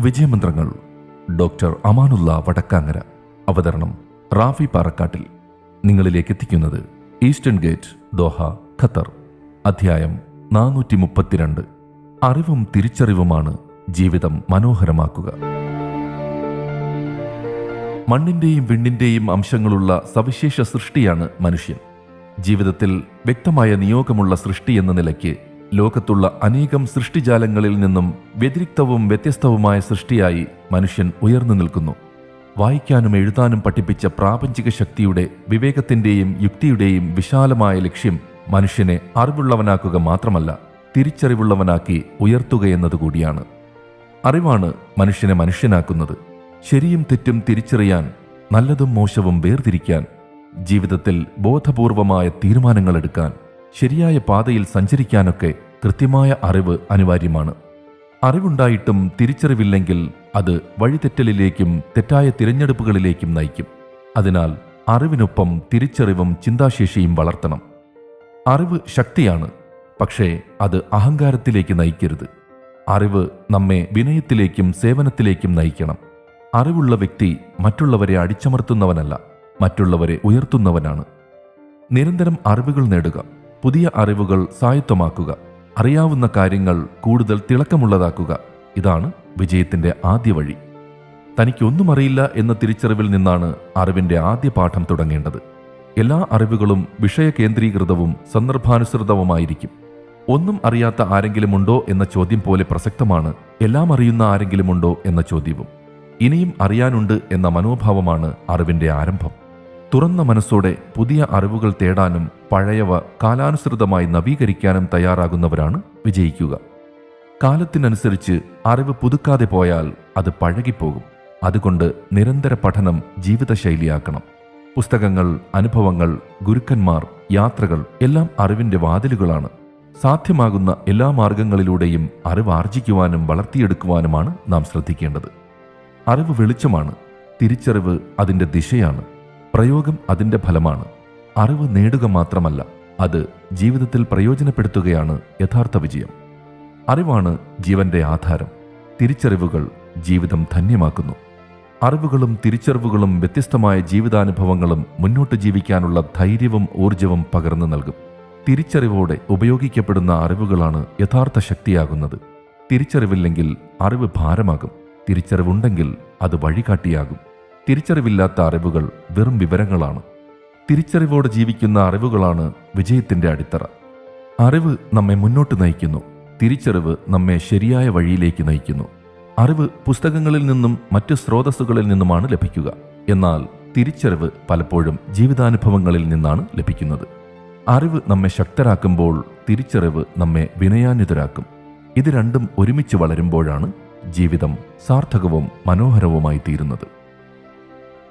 വിജയമന്ത്രങ്ങൾ doctor Amanullah Vadakkangara. അവതരണം റാഫി പാറക്കാട്ടിൽ നിങ്ങളിലേക്ക് എത്തിക്കുന്നത് ഈസ്റ്റേൺ ഗേറ്റ് ദോഹ ഖത്തർ. അധ്യായം നാനൂറ്റി മുപ്പത്തിരണ്ട് അറിവും തിരിച്ചറിവുമാണ് ജീവിതം മനോഹരമാക്കുക. മണ്ണിന്റെയും വിണ്ണിന്റെയും അംശങ്ങളുള്ള സവിശേഷ സൃഷ്ടിയാണ് മനുഷ്യൻ. ജീവിതത്തിൽ വ്യക്തമായ നിയോഗമുള്ള സൃഷ്ടി എന്ന നിലയ്ക്ക് ലോകത്തുള്ള അനേകം സൃഷ്ടിജാലങ്ങളിൽ നിന്നും വ്യതിരിക്തവും വ്യത്യസ്തവുമായ സൃഷ്ടിയായി മനുഷ്യൻ ഉയർന്നു നിൽക്കുന്നു. വായിക്കാനും എഴുതാനും പഠിപ്പിച്ച പ്രാപഞ്ചിക ശക്തിയുടെ വിവേകത്തിന്റെയും യുക്തിയുടെയും വിശാലമായ ലക്ഷ്യം മനുഷ്യനെ അറിവുള്ളവനാക്കുക മാത്രമല്ല തിരിച്ചറിവുള്ളവനാക്കി ഉയർത്തുക ഉയർത്തുകയെന്നതുകൂടിയാണ് അറിവാണ് മനുഷ്യനെ മനുഷ്യനാക്കുന്നത്. ശരിയും തെറ്റും തിരിച്ചറിയാൻ നല്ലതും മോശവും വേർതിരിക്കാൻ ജീവിതത്തിൽ ബോധപൂർവമായ തീരുമാനങ്ങൾ എടുക്കാൻ ശരിയായ പാതയിൽ സഞ്ചരിക്കാനൊക്കെ കൃത്യമായ അറിവ് അനിവാര്യമാണ്. അറിവുണ്ടായിട്ടും തിരിച്ചറിവില്ലെങ്കിൽ അത് വഴിതെറ്റലിലേക്കും തെറ്റായ തിരഞ്ഞെടുപ്പുകളിലേക്കും നയിക്കും. അതിനാൽ അറിവിനൊപ്പം തിരിച്ചറിവും ചിന്താശേഷിയും വളർത്തണം. അറിവ് ശക്തിയാണ് പക്ഷേ അത് അഹങ്കാരത്തിലേക്ക് നയിക്കരുത്. അറിവ് നമ്മെ വിനയത്തിലേക്കും സേവനത്തിലേക്കും നയിക്കണം. അറിവുള്ള വ്യക്തി മറ്റുള്ളവരെ അടിച്ചമർത്തുന്നവനല്ല മറ്റുള്ളവരെ ഉയർത്തുന്നവനാണ്. നിരന്തരം അറിവുകൾ നേടുക. പുതിയ അറിവുകൾ സ്വായത്തമാക്കുക അറിയാവുന്ന കാര്യങ്ങൾ കൂടുതൽ തിളക്കമുള്ളതാക്കുക. ഇതാണ് വിജയത്തിന്റെ ആദ്യ വഴി. തനിക്കൊന്നും അറിയില്ല എന്ന തിരിച്ചറിവിൽ നിന്നാണ് അറിവിന്റെ ആദ്യ പാഠം തുടങ്ങേണ്ടത്. എല്ലാ അറിവുകളും വിഷയ കേന്ദ്രീകൃതവും സന്ദർഭാനുസൃതവുമായിരിക്കും. ഒന്നും അറിയാത്ത ആരെങ്കിലും ഉണ്ടോ എന്ന ചോദ്യം പോലെ പ്രസക്തമാണ് എല്ലാം അറിയുന്ന ആരെങ്കിലുമുണ്ടോ എന്ന ചോദ്യവും. ഇനിയും അറിയാനുണ്ട് എന്ന മനോഭാവമാണ് അറിവിന്റെ ആരംഭം. തുറന്ന മനസ്സോടെ പുതിയ അറിവുകൾ തേടാനും പഴയവ കാലാനുസൃതമായി നവീകരിക്കാനും തയ്യാറാകുന്നവരാണ് വിജയിക്കുക. കാലത്തിനനുസരിച്ച് അറിവ് പുതുക്കാതെ പോയാൽ അത് പഴകിപ്പോകും. അതുകൊണ്ട് നിരന്തര പഠനം ജീവിതശൈലിയാക്കണം. പുസ്തകങ്ങൾ അനുഭവങ്ങൾ ഗുരുക്കന്മാർ യാത്രകൾ എല്ലാം അറിവിന്റെ വാതിലുകളാണ്. സാധ്യമാകുന്ന എല്ലാ മാർഗങ്ങളിലൂടെയും അറിവ് ആർജിക്കുവാനും വളർത്തിയെടുക്കുവാനുമാണ് നാം ശ്രദ്ധിക്കേണ്ടത്. അറിവ് വെളിച്ചമാണ്. തിരിച്ചറിവ് അതിന്റെ ദിശയാണ്. പ്രയോഗം അതിന്റെ ഫലമാണ്. അറിവ് നേടുക മാത്രമല്ല അത് ജീവിതത്തിൽ പ്രയോജനപ്പെടുത്തുകയാണ് യഥാർത്ഥ വിജയം. അറിവാണ് ജീവന്റെ ആധാരം. തിരിച്ചറിവുകൾ ജീവിതം ധന്യമാക്കുന്നു. അറിവുകളും തിരിച്ചറിവുകളും വ്യത്യസ്തമായ ജീവിതാനുഭവങ്ങളും മുന്നോട്ട് ജീവിക്കാനുള്ള ധൈര്യവും ഊർജവും പകർന്നു നൽകും. തിരിച്ചറിവോടെ ഉപയോഗിക്കപ്പെടുന്ന അറിവുകളാണ് യഥാർത്ഥ ശക്തിയാകുന്നത്. തിരിച്ചറിവില്ലെങ്കിൽ അറിവ് ഭാരമാകും. തിരിച്ചറിവുണ്ടെങ്കിൽ അത് വഴികാട്ടിയാകും. തിരിച്ചറിവില്ലാത്ത അറിവുകൾ വെറും വിവരങ്ങളാണ്. തിരിച്ചറിവോടെ ജീവിക്കുന്ന അറിവുകളാണ് വിജയത്തിന്റെ അടിത്തറ. അറിവ് നമ്മെ മുന്നോട്ട് നയിക്കുന്നു. തിരിച്ചറിവ് നമ്മെ ശരിയായ വഴിയിലേക്ക് നയിക്കുന്നു. അറിവ് പുസ്തകങ്ങളിൽ നിന്നും മറ്റ് സ്രോതസ്സുകളിൽ നിന്നുമാണ് ലഭിക്കുക. എന്നാൽ തിരിച്ചറിവ് പലപ്പോഴും ജീവിതാനുഭവങ്ങളിൽ നിന്നാണ് ലഭിക്കുന്നത്. അറിവ് നമ്മെ ശക്തരാക്കുമ്പോൾ തിരിച്ചറിവ് നമ്മെ വിനയാന്വിതരാക്കും. ഇത് രണ്ടും ഒരുമിച്ച് വളരുമ്പോഴാണ് ജീവിതം സാർത്ഥകവും മനോഹരവുമായി തീരുന്നത്.